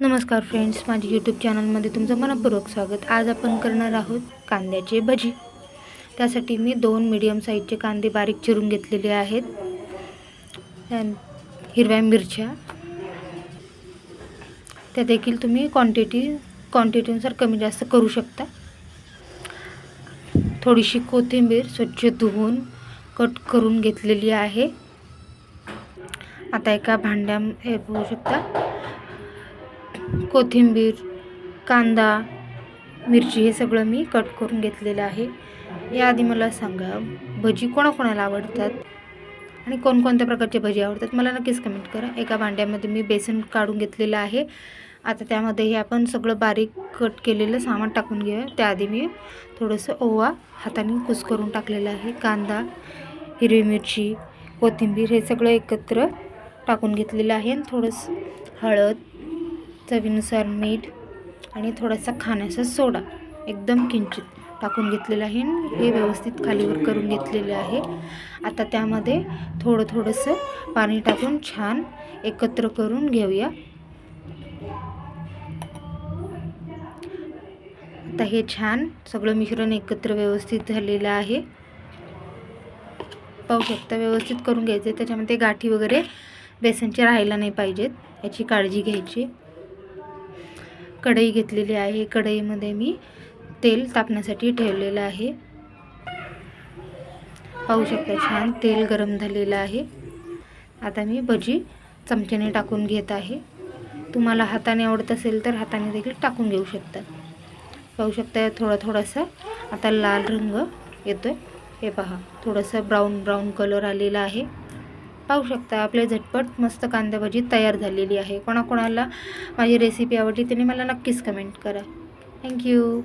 नमस्कार फ्रेंड्स माझ्या यूट्यूब चॅनलमध्ये तुमचं मनपूर्वक स्वागत. आज आपण करणार आहोत कांद्याचे भजी. त्यासाठी मी दोन मीडियम साईजचे कांदे बारीक चिरून घेतलेले आहेत. हिरव्या मिरच्या. त्या देखील तुम्ही क्वांटिटी क्वांटिटीनुसार कमी जास्त करू शकता. थोडीशी कोथिंबीर स्वच्छ धुवून कट करून घेतलेली आहे. आता एका भांड्या हे बघू शकता. कोथिंबीर कांदा मिरची हे सगळं मी कट करून घेतलेलं आहे. याआधी मला सांगा भजी कोणाकोणाला आवडतात? आणि कोणकोणत्या प्रकारचे भजी आवडतात? मला नक्कीच कमेंट करा. एका भांड्यामध्ये मी बेसन काढून घेतलेलं आहे. आता त्यामध्ये हे आपण सगळं बारीक कट केलेलं सामान टाकून घेऊया. त्याआधी मी थोडंसं ओवा हाताने कुस करून टाकलेलं आहे. कांदा हिरवी मिरची कोथिंबीर हे सगळं एकत्र टाकून घेतलेलं आहे. आणि थोडंसं हळद चवीनुसार मीठ आणि थोडासा खाण्याचा सोडा एकदम किंचित टाकून घेतलेलं आहे. हे व्यवस्थित खालीवर करून घेतलेलं आहे. आता त्यामध्ये थोडं थोडंसं पाणी टाकून छान एकत्र करून घेऊया. आता हे छान सगळं मिश्रण एकत्र व्यवस्थित झालेलं आहे. पाहू शकता व्यवस्थित करून घ्यायचे त्याच्यामध्ये गाठी वगैरे बेसनचे राहायला नाही पाहिजेत. याची काळजी घ्यायची. कढई घेतलेली आहे. कढईमध्ये मी तेल तापण्यासाठी ठेवलेलं आहे. पाहू शकता छान तेल गरम झालेलं आहे. आता मी भजी चमच्याने टाकून घेत आहे. तुम्हाला हाताने आवडत असेल तर हाताने देखील टाकून घेऊ शकता. पाहू शकता थोडा थोडासा आता लाल रंग येतो आहे हे पहा थोडंसं ब्राऊन ब्राऊन कलर आलेला आहे. पाहू शकता आपले झटपट मस्त कांदा तयार झालेली आहे. कोणाकोणाला माझी रेसिपी आवडली त्यांनी मला नक्कीच कमेंट करा. थँक्यू